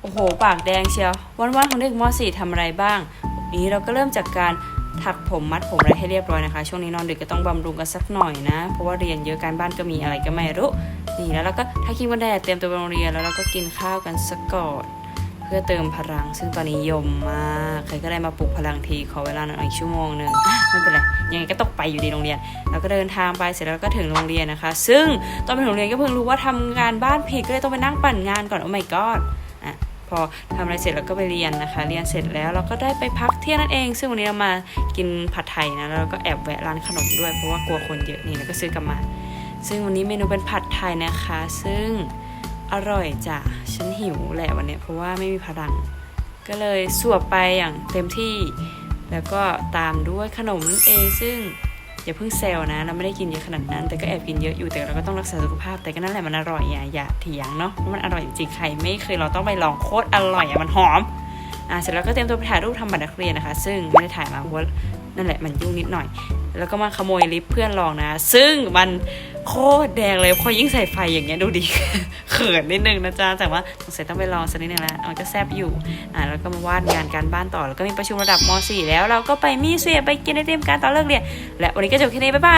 โอ้โห ปากแดงเชียว วันๆของเด็กม .4 ทำอะไรบ้าง นี้เราก็เริ่มจากการถักผมมัดผมอะไรให้เรียบร้อยนะคะ ช่วงนี้นอนดึกก็ต้องบำรุงกันสักหน่อยนะ เพราะว่าเรียนเยอะการบ้านก็มีอะไรก็ไม่รู้ นี่แล้วเราก็ทาครีมกันแดดเตรียมตัวไปโรงเรียนแล้วเราก็กินข้าวกันสักก่อนเพื่อเติมพลัง ซึ่งตอนนี้ยมมากใครก็ได้มาปลุกพลังทีขอเวลานอยอีกชั่วโมงหนึ่งไม่เป็นไรยังไงก็ต้องไปอยู่ดีโรงเรียนแล้วก็เดินทางไปเสร็จแล้วก็ถึงโรงเรียนนะคะ ซึ่งตอนไปถึงโรงเรียนก็เพิ่งรู้ว่าทำงานบ้านผิดก็เลยต้องไปนั่งปั่นงานก่อนโอ้ my god อะ พอทำอะไรเสร็จแล้วก็ไปเรียนนะคะ เรียนเสร็จแล้วเราก็ได้ไปพักเที่ยงนั่นเอง ซึ่งวันนี้เรามากินผัดไทยนะแล้วเราก็แอบแวะร้านขนมด้วยเพราะว่ากลัวคนเยอะนี่แล้วก็ซื้อกลับมา ซึ่งวันนี้เมนูเป็นผัดไทยนะคะ ซึ่งอร่อยจ้ะฉันหิวแหละวันนี้เพราะว่าไม่มีพลัง ก็เลยสวบไปอย่างเต็มที่ แล้วก็ตามด้วยขนมนั่นเองซึ่ง อย่าเพิ่งเซลนะ เราไม่ได้กินเยอะขนาดนั้น แต่ก็แอบกินเยอะอยู่ แต่เราก็ต้องรักษาสุขภาพ แต่ก็นั่นแหละมันอร่อยอ่าอย่าเถียงเนาะเพราะ มันอร่อยจริงใครไม่เคยเราต้องไปลองโคตรอร่อยอะมันหอม อะเสร็จแล้วก็เตรียมตัวไปถ่ายรูปทำบัตรนักเรียนนะคะ ซึ่งไม่ได้ถ่ายมาเพราะว่านั่นแหละมันยุ่งนิดหน่อย แล้วก็มาขโมยลิปเพื่อนลองนะ ซึ่งมันโคตรแดงเลยพอยิ่งใส่ไฟอย่างเงี้ยดูดิเขินนิดนึงนะจ๊ะแต่ว่าสงสัยต้องไปลองสักนิดนึงแล้วมันก็แซบอยู่อ่าแล้วก็มาวาดงานการบ้านต่อแล้วก็มีประชุมระดับม .4 แล้วเราก็ไปมีเสียไปกินไอติมการต่อเลิกเรียนและวันนี้ก็จบแค่นี้บ๊ายบาย